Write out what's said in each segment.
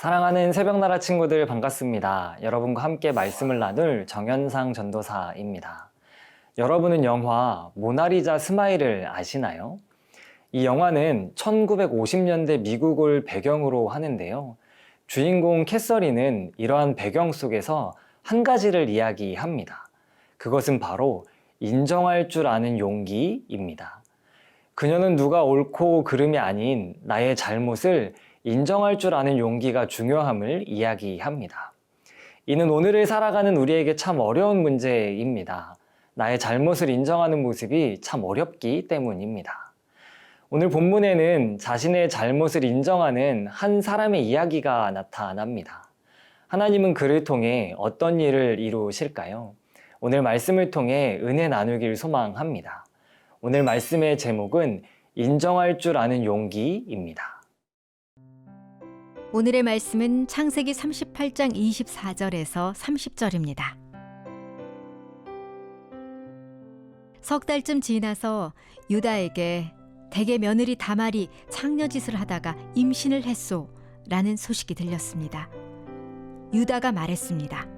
사랑하는 새벽나라 친구들 반갑습니다. 여러분과 함께 말씀을 나눌 정현상 전도사입니다. 여러분은 영화 모나리자 스마일을 아시나요? 이 영화는 1950년대 미국을 배경으로 하는데요. 주인공 캐서린은 이러한 배경 속에서 한 가지를 이야기합니다. 그것은 바로 인정할 줄 아는 용기입니다. 그녀는 누가 옳고 그름이 아닌 나의 잘못을 인정할 줄 아는 용기가 중요함을 이야기합니다. 이는 오늘을 살아가는 우리에게 참 어려운 문제입니다. 나의 잘못을 인정하는 모습이 참 어렵기 때문입니다. 오늘 본문에는 자신의 잘못을 인정하는 한 사람의 이야기가 나타납니다. 하나님은 그를 통해 어떤 일을 이루실까요? 오늘 말씀을 통해 은혜 나누길 소망합니다. 오늘 말씀의 제목은 인정할 줄 아는 용기입니다. 오늘의 말씀은 창세기 38장 24절에서 30절입니다. 석 달쯤 지나서 유다에게 대개 며느리 다말이 창녀짓을 하다가 임신을 했소라는 소식이 들렸습니다. 유다가 말했습니다.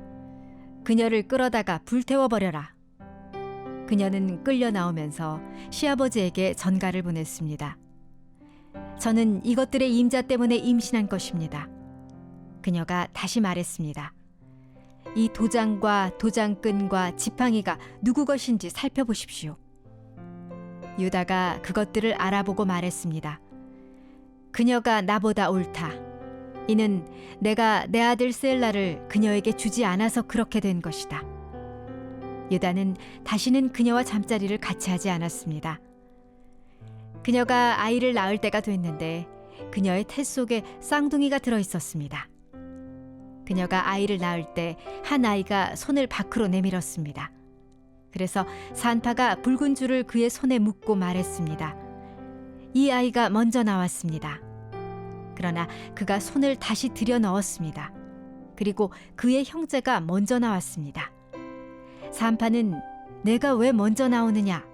그녀를 끌어다가 불태워 버려라. 그녀는 끌려 나오면서 시아버지에게 전가를 보냈습니다. 저는 이것들의 임자 때문에 임신한 것입니다. 그녀가 다시 말했습니다. 이 도장과 도장끈과 지팡이가 누구 것인지 살펴보십시오. 유다가 그것들을 알아보고 말했습니다. 그녀가 나보다 옳다. 이는 내가 내 아들 셀라를 그녀에게 주지 않아서 그렇게 된 것이다. 유다는 다시는 그녀와 잠자리를 같이 하지 않았습니다. 그녀가 아이를 낳을 때가 됐는데 그녀의 태 속에 쌍둥이가 들어 있었습니다. 그녀가 아이를 낳을 때 한 아이가 손을 밖으로 내밀었습니다. 그래서 산파가 붉은 줄을 그의 손에 묶고 말했습니다. 이 아이가 먼저 나왔습니다. 그러나 그가 손을 다시 들여 넣었습니다. 그리고 그의 형제가 먼저 나왔습니다. 산파는 내가 왜 먼저 나오느냐?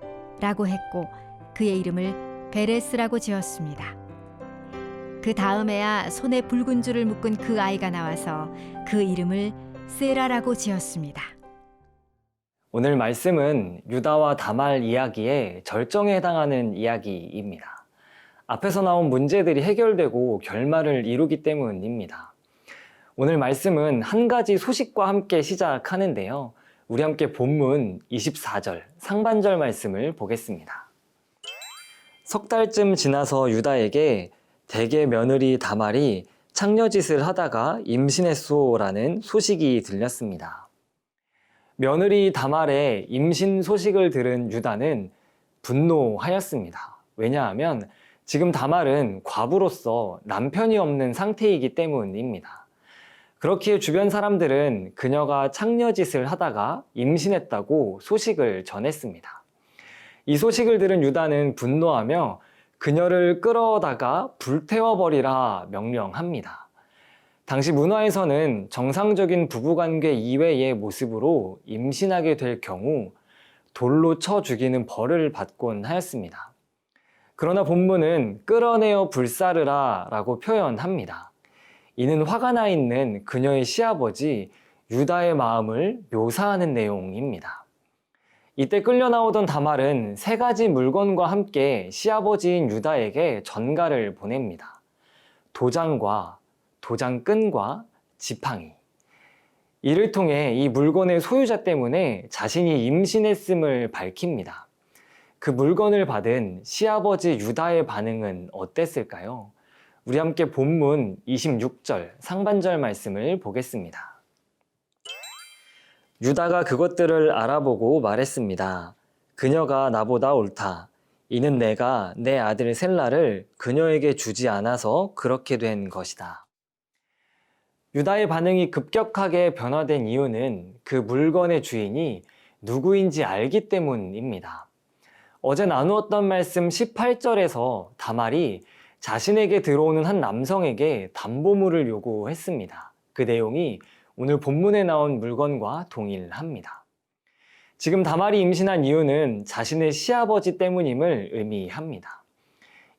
라고 했고 그의 이름을 베레스라고 지었습니다. 그 다음에야 손에 붉은 줄을 묶은 그 아이가 나와서 그 이름을 세라라고 지었습니다. 오늘 말씀은 유다와 다말 이야기의 절정에 해당하는 이야기입니다. 앞에서 나온 문제들이 해결되고 결말을 이루기 때문입니다. 오늘 말씀은 한 가지 소식과 함께 시작하는데요. 우리 함께 본문 24절 상반절 말씀을 보겠습니다. 석 달쯤 지나서 유다에게 대개 며느리 다말이 창녀짓을 하다가 임신했소라는 소식이 들렸습니다. 며느리 다말의 임신 소식을 들은 유다는 분노하였습니다. 왜냐하면 지금 다말은 과부로서 남편이 없는 상태이기 때문입니다. 그렇기에 주변 사람들은 그녀가 창녀짓을 하다가 임신했다고 소식을 전했습니다. 이 소식을 들은 유다는 분노하며 그녀를 끌어다가 불태워버리라 명령합니다. 당시 문화에서는 정상적인 부부관계 이외의 모습으로 임신하게 될 경우 돌로 쳐 죽이는 벌을 받곤 하였습니다. 그러나 본문은 끌어내어 불사르라 라고 표현합니다. 이는 화가 나 있는 그녀의 시아버지 유다의 마음을 묘사하는 내용입니다. 이때 끌려 나오던 다말은 세 가지 물건과 함께 시아버지인 유다에게 전가를 보냅니다. 도장과 도장끈과 지팡이. 이를 통해 이 물건의 소유자 때문에 자신이 임신했음을 밝힙니다. 그 물건을 받은 시아버지 유다의 반응은 어땠을까요? 우리 함께 본문 26절 상반절 말씀을 보겠습니다. 유다가 그것들을 알아보고 말했습니다. 그녀가 나보다 옳다. 이는 내가 내 아들 셀라를 그녀에게 주지 않아서 그렇게 된 것이다. 유다의 반응이 급격하게 변화된 이유는 그 물건의 주인이 누구인지 알기 때문입니다. 어제 나누었던 말씀 18절에서 다말이 자신에게 들어오는 한 남성에게 담보물을 요구했습니다. 그 내용이 오늘 본문에 나온 물건과 동일합니다. 지금 다말이 임신한 이유는 자신의 시아버지 때문임을 의미합니다.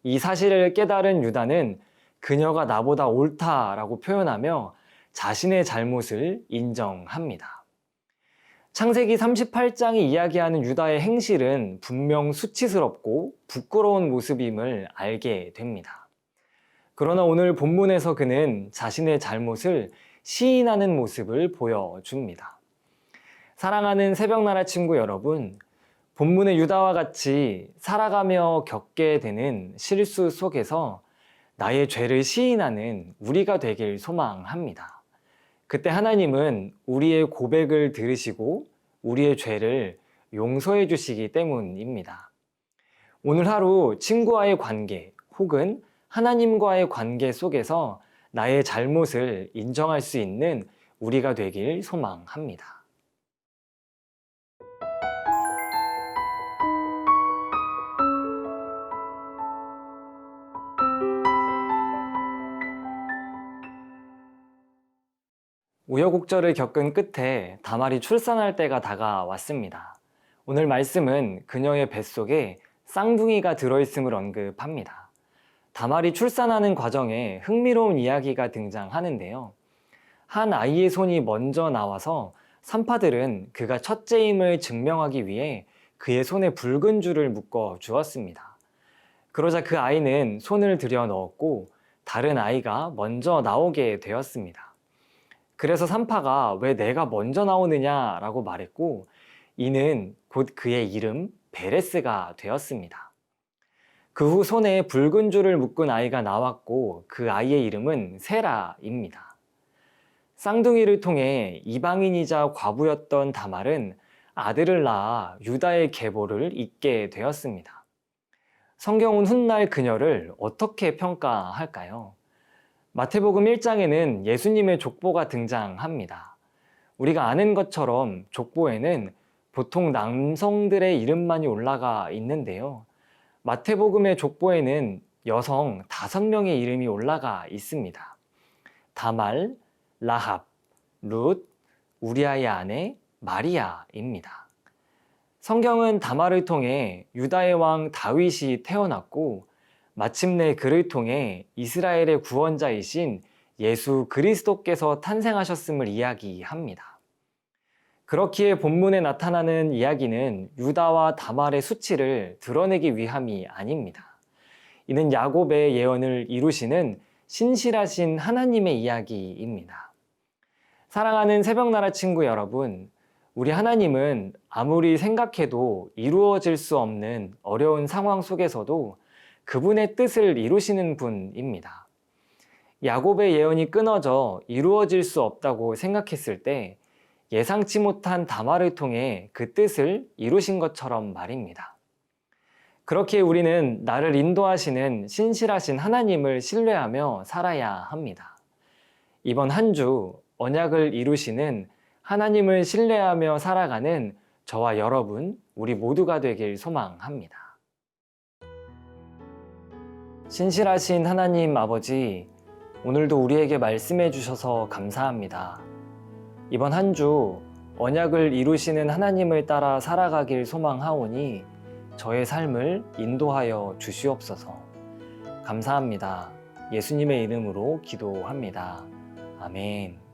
이 사실을 깨달은 유다는 그녀가 나보다 옳다라고 표현하며 자신의 잘못을 인정합니다. 창세기 38장이 이야기하는 유다의 행실은 분명 수치스럽고 부끄러운 모습임을 알게 됩니다. 그러나 오늘 본문에서 그는 자신의 잘못을 시인하는 모습을 보여줍니다. 사랑하는 새벽나라 친구 여러분, 본문의 유다와 같이 살아가며 겪게 되는 실수 속에서 나의 죄를 시인하는 우리가 되길 소망합니다. 그때 하나님은 우리의 고백을 들으시고 우리의 죄를 용서해 주시기 때문입니다. 오늘 하루 친구와의 관계 혹은 하나님과의 관계 속에서 나의 잘못을 인정할 수 있는 우리가 되길 소망합니다. 우여곡절을 겪은 끝에 다말이 출산할 때가 다가왔습니다. 오늘 말씀은 그녀의 뱃속에 쌍둥이가 들어있음을 언급합니다. 다말이 출산하는 과정에 흥미로운 이야기가 등장하는데요. 한 아이의 손이 먼저 나와서 산파들은 그가 첫째임을 증명하기 위해 그의 손에 붉은 줄을 묶어 주었습니다. 그러자 그 아이는 손을 들여 넣었고 다른 아이가 먼저 나오게 되었습니다. 그래서 산파가 왜 내가 먼저 나오느냐라고 말했고 이는 곧 그의 이름 베레스가 되었습니다. 그 후 손에 붉은 줄을 묶은 아이가 나왔고 그 아이의 이름은 세라입니다. 쌍둥이를 통해 이방인이자 과부였던 다말은 아들을 낳아 유다의 계보를 잇게 되었습니다. 성경은 훗날 그녀를 어떻게 평가할까요? 마태복음 1장에는 예수님의 족보가 등장합니다. 우리가 아는 것처럼 족보에는 보통 남성들의 이름만이 올라가 있는데요. 마태복음의 족보에는 여성 다섯 명의 이름이 올라가 있습니다. 다말, 라합, 룻, 우리아의 아내 마리아입니다. 성경은 다말을 통해 유다의 왕 다윗이 태어났고 마침내 그를 통해 이스라엘의 구원자이신 예수 그리스도께서 탄생하셨음을 이야기합니다. 그렇기에 본문에 나타나는 이야기는 유다와 다말의 수치를 드러내기 위함이 아닙니다. 이는 야곱의 예언을 이루시는 신실하신 하나님의 이야기입니다. 사랑하는 새벽나라 친구 여러분, 우리 하나님은 아무리 생각해도 이루어질 수 없는 어려운 상황 속에서도 그분의 뜻을 이루시는 분입니다. 야곱의 예언이 끊어져 이루어질 수 없다고 생각했을 때 예상치 못한 담화를 통해 그 뜻을 이루신 것처럼 말입니다. 그렇게 우리는 나를 인도하시는 신실하신 하나님을 신뢰하며 살아야 합니다. 이번 한 주 언약을 이루시는 하나님을 신뢰하며 살아가는 저와 여러분, 우리 모두가 되길 소망합니다. 신실하신 하나님 아버지, 오늘도 우리에게 말씀해 주셔서 감사합니다. 이번 한 주 언약을 이루시는 하나님을 따라 살아가길 소망하오니 저의 삶을 인도하여 주시옵소서. 감사합니다. 예수님의 이름으로 기도합니다. 아멘.